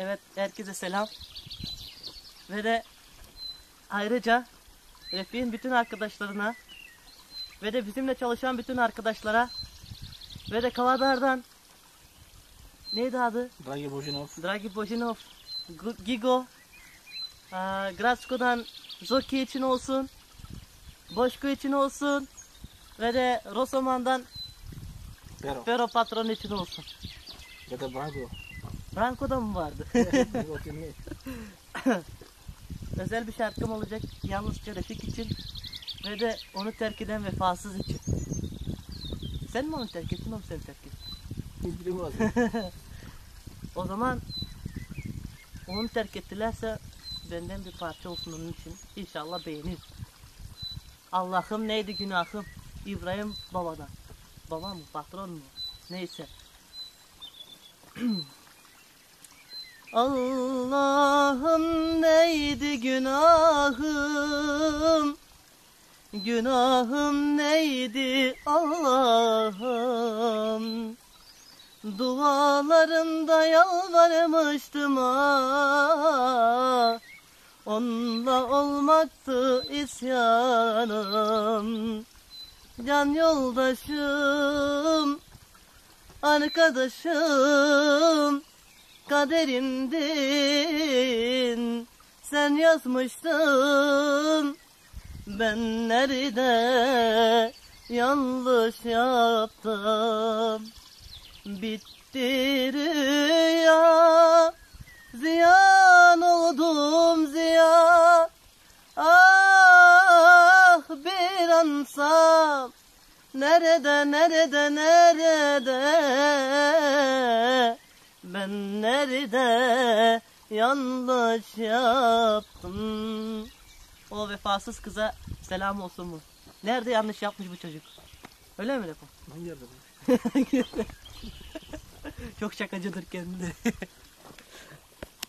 Evet herkese selam. Ve de ayrıca Refik'in bütün arkadaşlarına ve de bizimle çalışan bütün arkadaşlara ve de Kavadar'dan neydi adı? Dragi Božinov, Dragi Bojinov, Gigo, aa, Gradsko'dan Zoki için olsun, Boşko için olsun ve de Rosoman'dan Pero, Fero Patron için olsun. ve de Brago. Branko'da mı vardı? Özel bir şarkım olacak yalnızca Refik için ve de onu terk eden vefasız için. Sen mi onu terk ettin, o mu seni terk etti? O zaman onu terk ettilerse benden bir parça olsun onun için. İnşallah beğenir. Allah'ım neydi günahım? İbrahim babadan. Baba mı? Patron mu? Neyse. Allah'ım neydi günahım? Günahım neydi Allah'ım? Dualarımda yalvarmıştım ah Onunla olmaktı isyanım Can yoldaşım Arkadaşım Kaderimdin Sen yazmıştın Ben nerede yanlış yaptım? Bitti rüya Ziyan oldum ziyan. Ah bir ansam Nerede nerede nerede Ben nerede yanlış yaptım O vefasız kıza selam olsun mu? Nerede yanlış yapmış bu çocuk? Öyle mi Lepo? Hangi yerde? Çok şakacıdır kendi.